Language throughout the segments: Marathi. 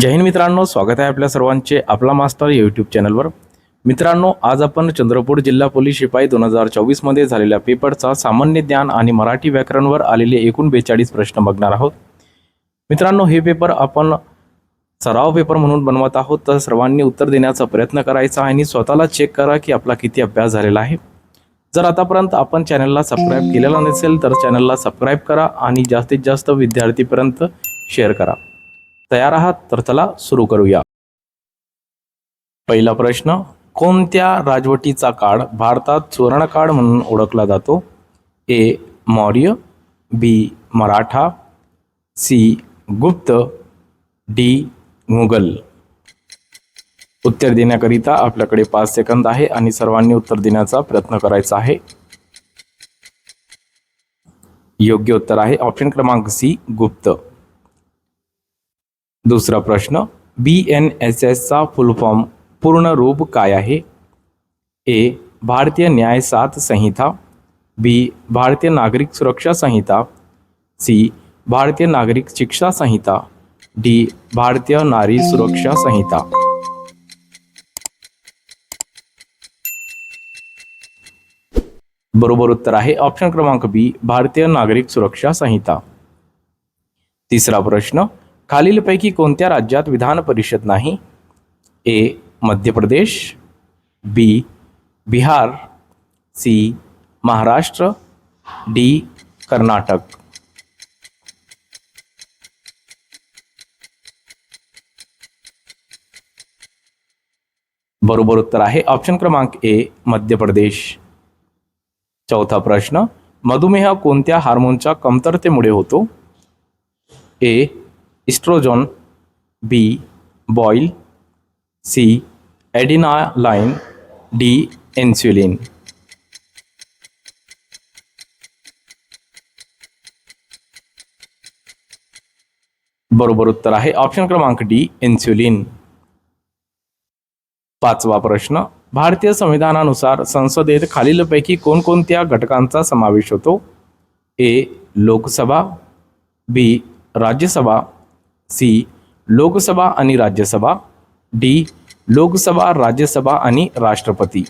जय हिंद मित्रांनो स्वागत आहे आपल्या सर्वांचे आपला मास्टर यूट्यूब चॅनलवर मित्रांनो आज आपण चंद्रपूर जिल्हा पोलीस शिपाई दोन हजार चोवीसमध्ये झालेल्या पेपरचा सामान्य ज्ञान आणि मराठी व्याकरणवर आलेले एकूण बेचाळीस प्रश्न बघणार आहोत. मित्रांनो हे पेपर आपण सराव पेपर म्हणून बनवत आहोत. तर सर्वांनी उत्तर देण्याचा प्रयत्न करायचा आणि स्वतःला चेक करा की आपला किती अभ्यास झालेला आहे. जर आतापर्यंत आपण चॅनलला सबस्क्राईब केलेला नसेल तर चॅनलला सबस्क्राईब करा आणि जास्तीत जास्त विद्यार्थीपर्यंत शेअर करा. तयार आहात तर चला सुरू करूया. पहिला प्रश्न कोणत्या राजवटीचा काळ भारतात सुवर्णकाळ म्हणून ओळखला जातो? A Maurya B Maratha C Gupta D Mughal. उत्तर देण्याकरिता आपल्याकडे पाच सेकंद आहे आणि सर्वांनी उत्तर देण्याचा प्रयत्न करायचा आहे. योग्य उत्तर आहे ऑप्शन क्रमांक सी गुप्त. दुसरा प्रश्न बी एन एस एसचा फुल फॉर्म पूर्ण रूप काय आहे? ए भारतीय न्याय सात संहिता बी भारतीय नागरिक सुरक्षा संहिता सी भारतीय नागरिक शिक्षा संहिता डी भारतीय नारी सुरक्षा संहिता. बरोबर उत्तर आहे ऑप्शन क्रमांक बी भारतीय नागरिक सुरक्षा संहिता. तिसरा प्रश्न खालीलपैकी कोणत्या राज्यात विधान परिषद नाही? A Madhya Pradesh B, Bihar, C, Maharashtra, D, Karnataka. बरोबर उत्तर आहे ऑप्शन क्रमांक ए मध्य प्रदेश चौथा प्रश्न, मधुमेह कोणत्या हार्मोनच्या कमतरतेमुळे होतो? ए इस्ट्रोजॉन बी बॉईल सी অ্যাডিনালাইন डी इन्सुलिन बरोबर उत्तर आहे. ऑप्शन क्रमांक डी इन्स्युलिन पाचवा प्रश्न. भारतीय संविधानानुसार संसदेत खालीलपैकी कोणकोणत्या घटकांचा समावेश होतो? A Lok Sabha B Rajya Sabha C. Lok Sabha आणि राज्यसभा डी. लोकसभा राज्यसभा आणि राष्ट्रपती.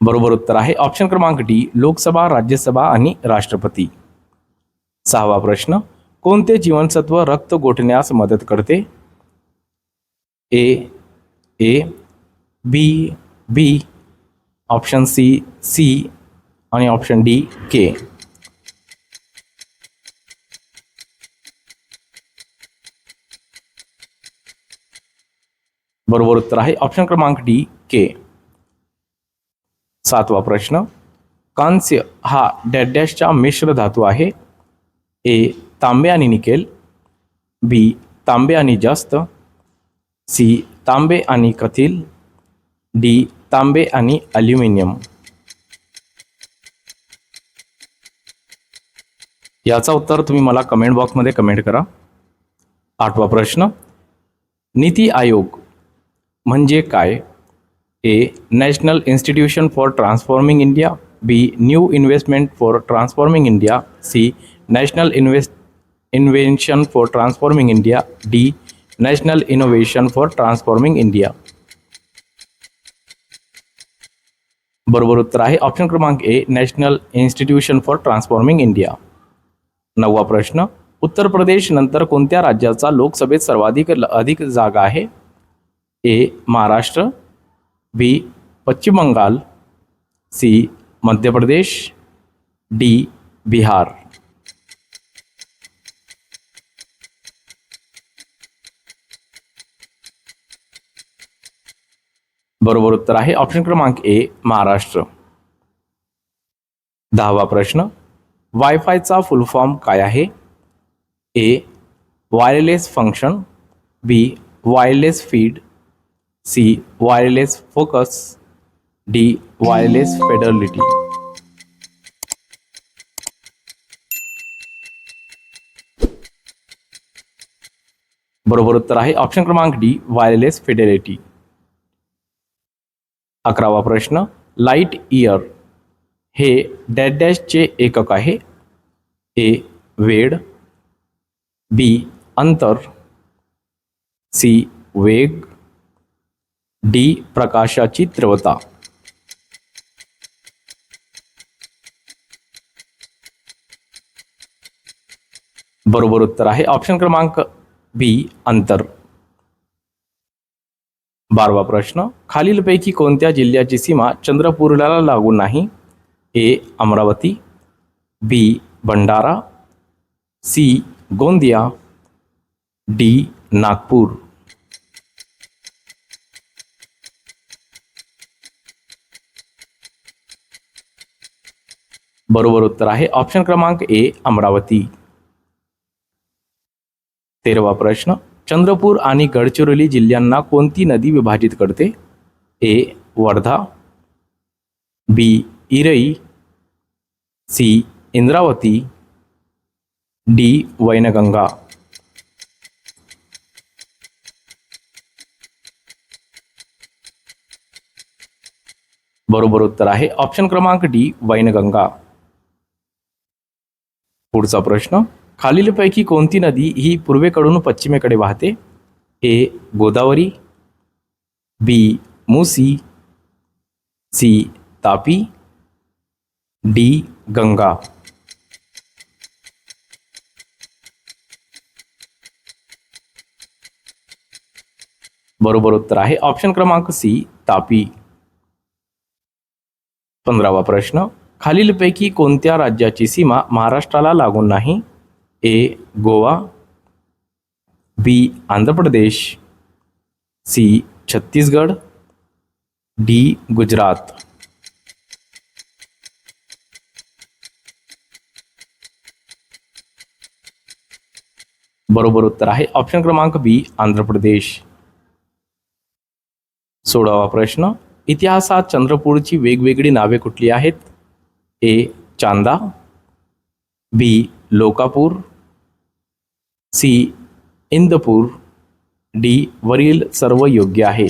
बरोबर उत्तर आहे. ऑप्शन क्रमांक डी लोकसभा राज्यसभा आणि राष्ट्रपती. सहावा प्रश्न कोणते जीवनसत्व रक्त गोठण्यास मदत करते? A A B B. Option C C आणि ऑप्शन डी के बरोबर उत्तर आहे. ऑप्शन क्रमांक डी के सातवा प्रश्न. कांस्य हा डॅडॅशचा मिश्र धातू आहे. ए तांबे आणि निकेल. बी तांबे आणि जास्त. सी तांबे आणि कथिल. डी तांबे आणि अल्युमिनियम याचा उत्तर तुम्ही मला कमेंट बॉक्समध्ये कमेंट करा. आठवा प्रश्न. नीती आयोग म्हणजे काय? A national institution for transforming India B new investment for transforming India C national invest invention for transforming India D national innovation for transforming India बरोबर उत्तर आहे. ऑप्शन क्रमांक A national institution for transforming India नववा प्रश्न. उत्तर प्रदेश नंतर कोणत्या राज्याचा लोकसभेत सर्वाधिक अधिक जागा आहे? ए महाराष्ट्र बी पश्चिम बंगाल सी मध्य प्रदेश डी बिहार. बरोबर उत्तर आहे. ऑप्शन क्रमांक ए महाराष्ट्र. दहावा प्रश्न. वायफायचा फुल फॉर्म काय आहे? A wireless function B wireless feed C wireless focus D wireless fidelity बरोबर उत्तर आहे. ऑप्शन क्रमांक डी वायरलेस फेडेलिटी अकरावा प्रश्न लाइट इयर हे डॅश डॅशचे एकक आहे. ए वेड बी अंतर. सी वेग. डी प्रकाशाची तीव्रता. बरोबर उत्तर आहे. ऑप्शन क्रमांक बी अंतर. बारवा प्रश्न. खालीलपैकी कोणत्या जिल्ह्याची सीमा चंद्रपूरला लागू नाही? A Amravati. B Bhandara. C Gondia. D Nagpur. बरोबर उत्तर आहे. ऑप्शन क्रमांक ए अमरावती. तेरावा प्रश्न. चंद्रपूर आणि गडचिरोली जिल्ह्यांना कोणती नदी विभाजित करते? A Wardha. B Irai. C Indravati. D Wainganga. बरोबर उत्तर आहे. ऑप्शन क्रमांक डी वैनगंगा. पुढचा प्रश्न. खालीलपैकी कोणती नदी ही पूर्वेकडून पश्चिमेकडे वाहते? A Godavari B Musi C Tapi D Ganga. बरोबर उत्तर आहे. ऑप्शन क्रमांक सी तापी. पंधरावा प्रश्न. खालीलपैकी कोणत्या राज्याची सीमा महाराष्ट्राला लागून नाही? A. Goa B. Andhra Pradesh C. Chhattisgarh D. Gujarat. बरोबर उत्तर आहे. ऑप्शन क्रमांक बी आंध्र प्रदेश. सोळावा प्रश्न. इतिहासात चंद्रपूरची वेगवेगळी नावे कुठली आहेत? A Chanda B Lokapur C Indapur D वरील सर्व योग्य आहे.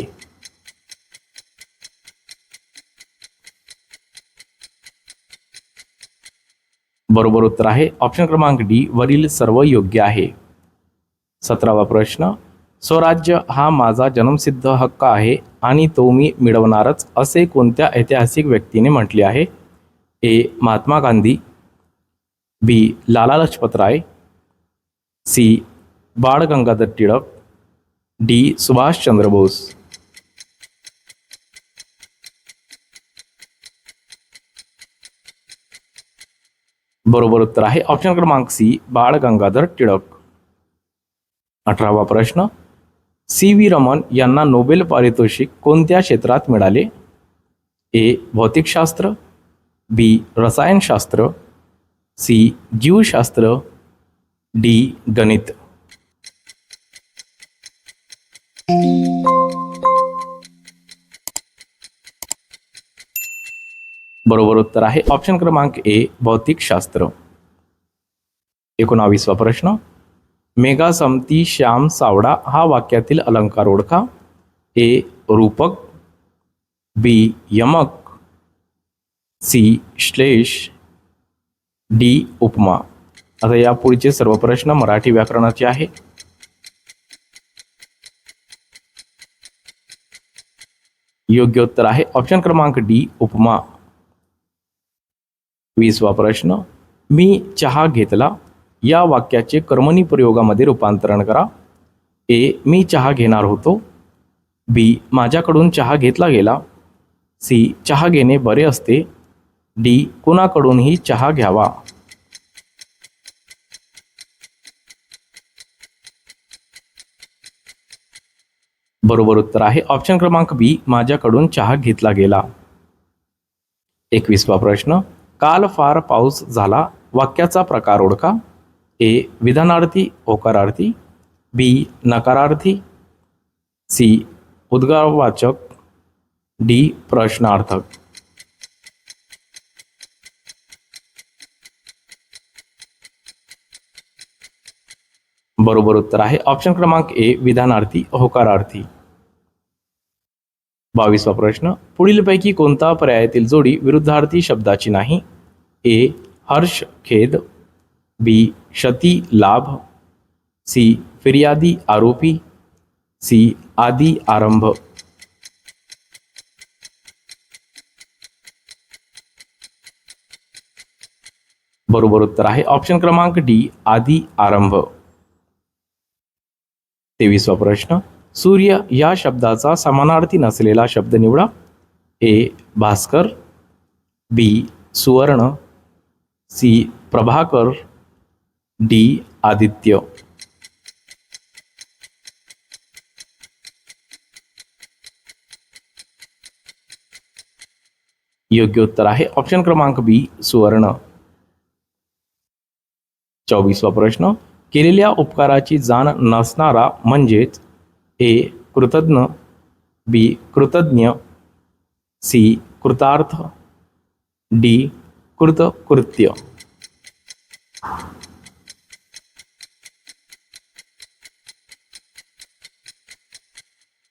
बरोबर उत्तर आहे. ऑप्शन क्रमांक डी वरील सर्व योग्य आहे. सतरावा प्रश्न. स्वराज्य हा माझा जन्मसिद्ध हक्क आहे आणि तो मी मिळवणारच असे कोणत्या ऐतिहासिक व्यक्तीने म्हटले आहे? A Mahatma Gandhi B Lala Lajpat Rai C Bal Gangadhar Tilak D Subhash Chandra Bose. बरोबर उत्तर आहे ऑप्शन क्रमांक सी बाळ गंगाधर टिळक. अठरावा प्रश्न सी व्ही रमन यांना नोबेल पारितोषिक कोणत्या क्षेत्रात मिळाले? ए भौतिकशास्त्र बी रसायनशास्त्र सी जीवशास्त्र डी गणित. बरोबर उत्तर आहे ऑप्शन क्रमांक ए भौतिकशास्त्र. एकोणावीसवा प्रश्न. मेघा समती श्याम सावडा हा वाक्यातील अलंकार ओळखा. ए रूपक. बी यमक. सी श्लेष डी उपमा. आता यापुढचे सर्व प्रश्न मराठी व्याकरणाचे आहे योग्य उत्तर आहे. ऑप्शन क्रमांक डी उपमा. वीसवा प्रश्न. मी चहा घेतला. या वाक्याचे कर्मणी प्रयोगामध्ये रूपांतरण करा. ए मी चहा घेणार होतो. बी माझ्याकडून चहा घेतला गेला. सी चहा घेणे बरे असते. डी कुणाकडूनही चहा घ्यावा. बरोबर उत्तर आहे. ऑप्शन क्रमांक बी माझ्याकडून चहा घेतला गेला. एकवीसवा प्रश्न. काल फार पाऊस झाला. वाक्याचा प्रकार ओळखा. ए. विधानार्थी होकारार्थी. बी. नकारार्थी. सी. उद्गारवाचक. डी. प्रश्नार्थक. बरोबर उत्तर आहे. ऑप्शन क्रमांक ए विधानार्थी, होकारार्थी. बावीसवा प्रश्न. पुढीलपैकी कोणता पर्यायातील जोडी विरुद्धार्थी शब्दाची नाही? ए हर्ष, खेद. बी क्षती, लाभ. सी फिर्यादी, आरोपी. सी आदि, आरंभ. बरोबर उत्तर आहे. ऑप्शन क्रमांक डी आदि, आरंभ. तेवीसवा प्रश्न सूर्य या शब्दाचा समानार्थी नसलेला शब्द निवडा. ए भास्कर बी सुवर्ण सी प्रभाकर डी आदित्य. योग्य उत्तर आहे. ऑप्शन क्रमांक बी सुवर्ण. चोवीसवा प्रश्न केलेल्या उपकाराची जाण नसणारा म्हणजेच ए कृतज्ञ बी कृतज्ञ सी कृतार्थ डी कृतकृत्य.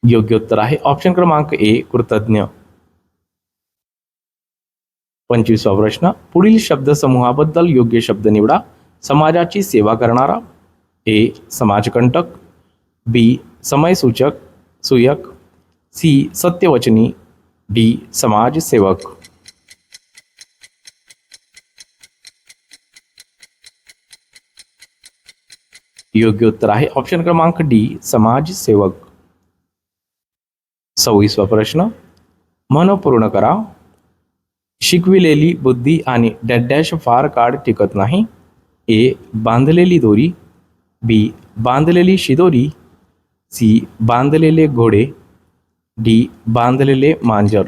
योग्य उत्तर आहे. ऑप्शन क्रमांक ए कृतज्ञ. पंचवीसवा प्रश्न. पुढील शब्दसमूहाबद्दल योग्य शब्द निवडा. समाजाची सेवा करणारा ए समाजकंटक बी समयसूचक सुयक सी सत्यवचनी डी समाजसेवक. योग्य उत्तर आहे ऑप्शन क्रमांक डी समाजसेवक. सव्वीसवा प्रश्न मन पूर्ण करा. शिकविलेली बुद्धी आणि डॅश फार काळ टिकत नाही. ए बांधलेली दोरी बी बांधलेली शिदोरी सी बांधलेले घोडे डी बांधलेले मांजर.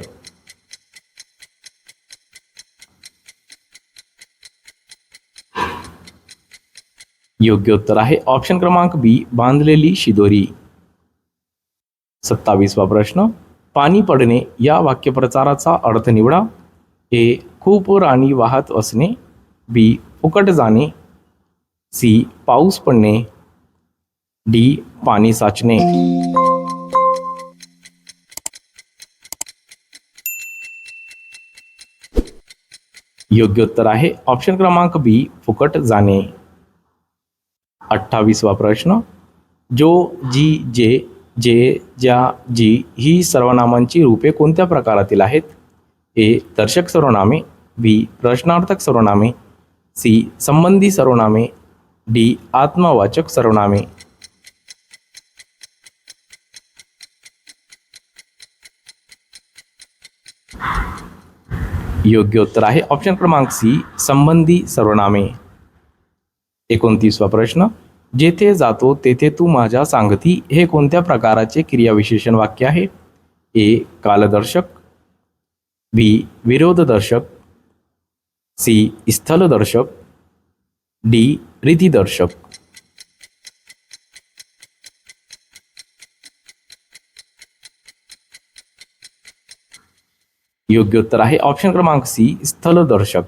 योग्य उत्तर आहे ऑप्शन क्रमांक बी बांधलेली शिदोरी. सत्तावीसवा प्रश्न पाणी पडणे या वाक्यप्रचाराचा अर्थ निवडा. ए खूप राणी वाहत असणे. बी फुकट जाणे. सी पाऊस पडणे. डी पाणी साचणे. योग्य उत्तर आहे ऑप्शन क्रमांक बी फुकट जाणे. अठ्ठावीसवा प्रश्न. जो जी जे जे ज्या जी ही सर्वनामांची रूपे कोणत्या प्रकारातील आहेत? ए दर्शक सर्वनामे बी प्रश्नार्थक सर्वनामे सी संबंधी सर्वनामे डी आत्मवाचक सर्वनामे. योग्य उत्तर आहे ऑप्शन क्रमांक सी संबंधी सर्वनामे. एकोणतीसवा प्रश्न जेथे जातो तेथे तू माझ्या सांगती हे कोणत्या प्रकाराचे क्रियाविशेषण वाक्य आहे? ए कालदर्शक. बी विरोधदर्शक. सी स्थलदर्शक. डी रीतिदर्शक योग्य उत्तर आहे ऑप्शन क्रमांक सी स्थलदर्शक.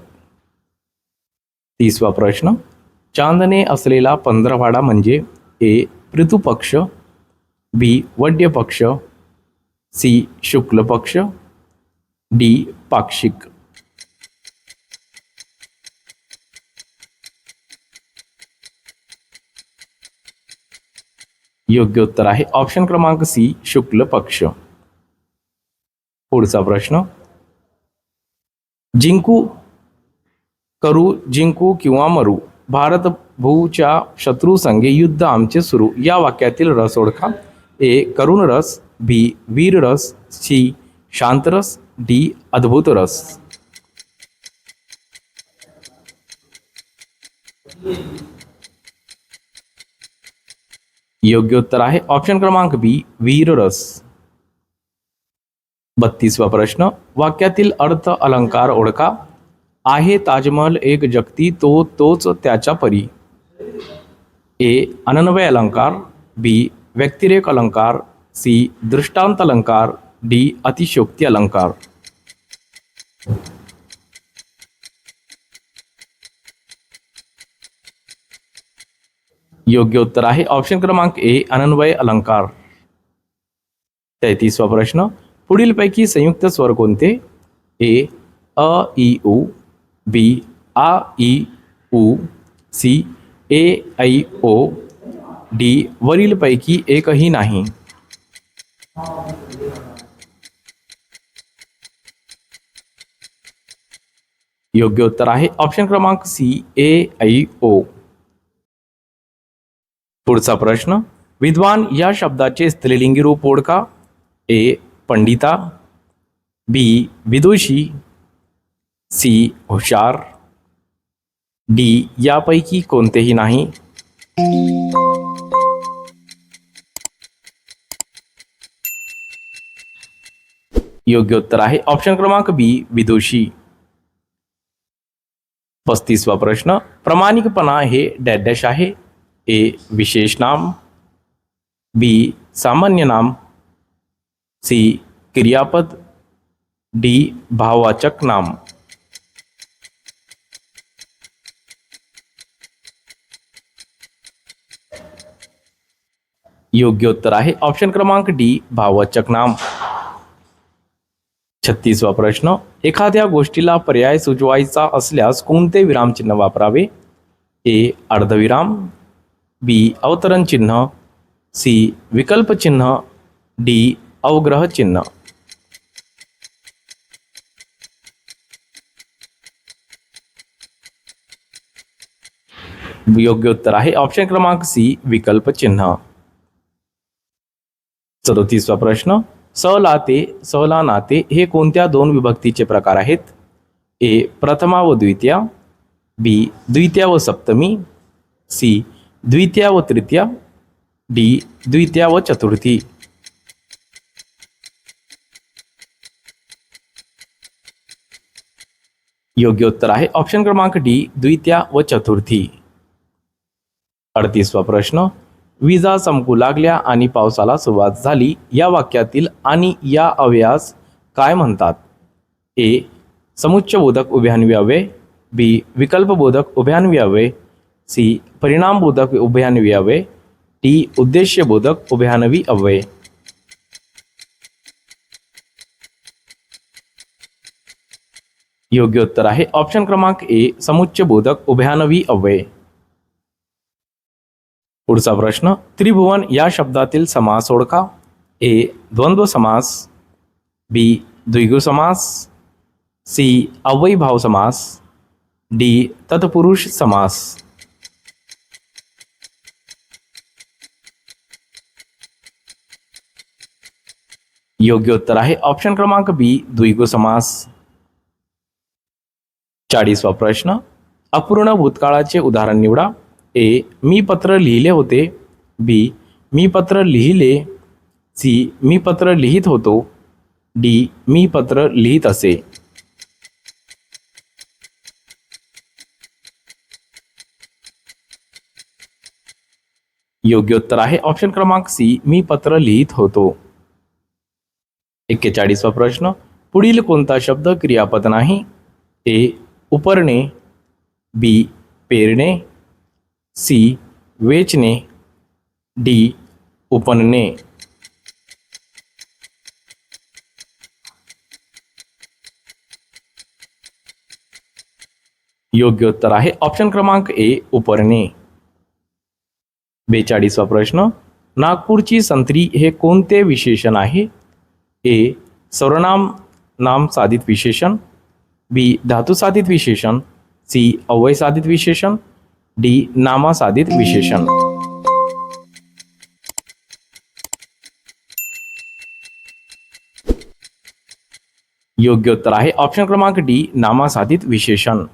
तीसवा प्रश्न चांदणे असलेला पंधरवाडा म्हणजे ए ऋतुपक्ष बी वड्य पक्ष सी शुक्ल पक्ष डी पाक्षिक. योग्य उत्तर आहे. ऑप्शन क्रमांक सी शुक्ल पक्ष. पुढचा प्रश्न. जिंकू करू जिंकू किंवा मरू भारत भूच्या शत्रू संगे युद्ध आमचे सुरू. या वाक्यातील रस ओळखा. ए करुण रस बी वीर रस सी शांतरस डी अद्भुत रस. योग्य उत्तर आहे. ऑप्शन क्रमांक बी वीर रस बत्तीसवा प्रश्न. वाक्यातील अर्थ अलंकार ओळखा. आहे ताजमहल एक जगती तो तोच त्याच्या परी. ए अनन्वय अलंकार. बी व्यक्तिरेक अलंकार. सी दृष्टांत अलंकार. डी अतिशोक्ती अलंकार. योग्य उत्तर आहे. ऑप्शन क्रमांक ए अनन्वय अलंकार. तेहतीसवा प्रश्न, पुढीलपैकी संयुक्त स्वर कोणते? ए अ ई उ, बी, आ ई उ, सी, ए, ऐ, ओ, डी, वरीलपैकी एकही नाही. योग्य उत्तर आहे. ऑप्शन क्रमांक सी ए, ऐ, ओ. पुढचा प्रश्न. विद्वान या शब्दाचे स्त्रीलिंगी रूप ओळखा. ए. पंडिता. बी. विदुषी. सी. हुशार. डी. यापैकी कोणतेही नाही. योग्य उत्तर आहे ऑप्शन क्रमांक बी. विदुषी. पस्तीसवा प्रश्न. प्रामाणिकपणा हे डॅश डॅश आहे. ए विशेष नाम बी सामान्य नाम सी क्रियापद डी भाववाचक नाम. योग्य उत्तर आहे ऑप्शन क्रमांक डी भाववाचक नाम. छत्तीसवा प्रश्न एखाद्या गोष्टीला पर्याय सुचवायचा असल्यास कोणते विरामचिन्ह वापरावे? ए अर्धविराम. बी अवतरण चिन्ह सी विकल्प चिन्ह डी अवग्रह चिन्ह। योग्य उत्तर आहे ऑप्शन क्रमांक सी विकल्प चिन्ह. सदोतीसवा प्रश्न सलाते सला नाते हे कोणत्या दोन विभक्तीचे प्रकार आहेत? ए प्रथमा व द्वितीया. बी द्वितीया व सप्तमी. सी द्वितीया व तृतीया डी द्वितीया व चतुर्थी. योग्य उत्तर आहे. ऑप्शन क्रमांक डी द्वितीया व चतुर्थी. अडतीसवा प्रश्न. विजा चमकू लागल्या आणि पावसाला सुरुवात झाली. या वाक्यातील आणि या अव्यास काय म्हणतात? ए समुच्चबोधक उभयान्वये बी विकल्पबोधक उभयान्वये सी परिणामबोधक उभयान्वये टी उद्देश्यबोधक उभयान्वी अव्यय. योग्य उत्तर आहे. ऑप्शन क्रमांक ए समुच्चबोधक उभयान्वी अव्यय. पुढचा प्रश्न त्रिभुवन या शब्दातील समास ओळखा. ए द्वंद्व समास. बी द्विगु समास. सी अव्ययीभाव समास. डी तत्पुरुष समास. योग्य उत्तर आहे. ऑप्शन क्रमांक बी द्विगु समास. चाळीसवा प्रश्न. अपूर्ण भूतकाळाचे उदाहरण निवडा. ए मी पत्र लिहिले होते. बी मी पत्र लिहिले. सी मी पत्र लिहित होतो. डी मी पत्र लिहित असे. योग्य उत्तर आहे. ऑप्शन क्रमांक सी मी पत्र लिहित होतो. एक्केचाळीसवा प्रश्न पुढील कोणता शब्द क्रियापद नाही? ए उपरणे बी पेरणे सी वेचणे डी उपनणे. योग्य उत्तर आहे ऑप्शन क्रमांक ए उपरणे. बेचाळीसवा प्रश्न नागपूरची संत्री हे कोणते विशेषण आहे? ए सर्वनाम नाम साधित विशेषण बी धातुसाधित विशेषण सी अवय साधित विशेषण डी नामा साधित विशेषण. योग्य उत्तर आहे ऑप्शन क्रमांक डी नामा साधित विशेषण.